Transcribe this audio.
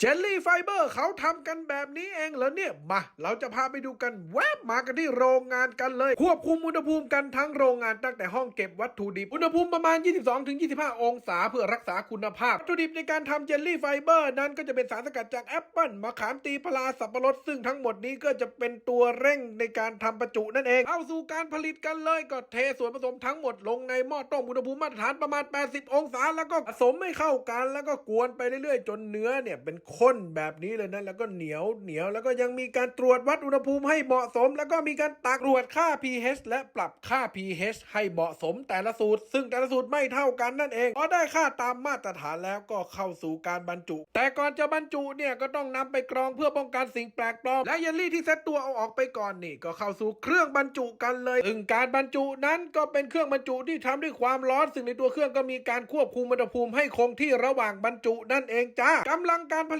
เจลลี่ไฟเบอร์เขาทำกันแบบนี้เองเหรอเนี่ย มา เราจะพาไปดูกันแวบมากันที่โรงงานกันเลย ควบคุมอุณหภูมิกันทั้งโรงงานตั้งแต่ห้องเก็บวัตถุดิบ อุณหภูมิประมาณ 22-25 องศาเพื่อรักษาคุณภาพ วัตถุดิบในการทำเจลลี่ไฟเบอร์นั้นก็จะเป็นสารสกัดจากแอปเปิลมะขามตีพลาสับปะรดซึ่งทั้งหมดนี้ก็จะเป็นตัวเร่งในการทำประจุนั่นเองเข้าสู่การผลิตกันเลยก็เทส่วนผสมทั้งหมดลงในหม้อต้มอุณหภูมิมาตรฐานประมาณ 80 องศา แล้วก็ผสมให้เข้ากัน แล้วก็กวนไปเรื่อยๆ จนเนื้อเนี่ยเป็นข้นแบบนี้เลยนะ แล้วก็เหนียวเหนียวแล้วก็ยังมีการตรวจวัดอุณหภูมิให้เหมาะสม แล้วก็มีการตักตรวจค่า pH และปรับค่า pH ให้เหมาะสมแต่ละสูตร ซึ่งแต่ละสูตรไม่เท่ากันนั่นเองพอได้ค่าตามมาตรฐานแล้วก็เข้าสู่การบรรจุ แต่ก่อนจะบรรจุเนี่ยก็ต้องนำไปกรองเพื่อป้องกันสิ่งแปลกปลอมและเยลลี่ที่เซตตัวเอาออกไปก่อนนี่ ก็เข้าสู่เครื่องบรรจุกันเลยซึ่งการบรรจุนั้นก็เป็นเครื่องบรรจุที่ทำด้วยความร้อนซึ่งในตัวเครื่องก็มีการควบคุมอุณหภูมิให้คงที่ระหว่างบรรจุนั่นเองจ้ากำลังการผ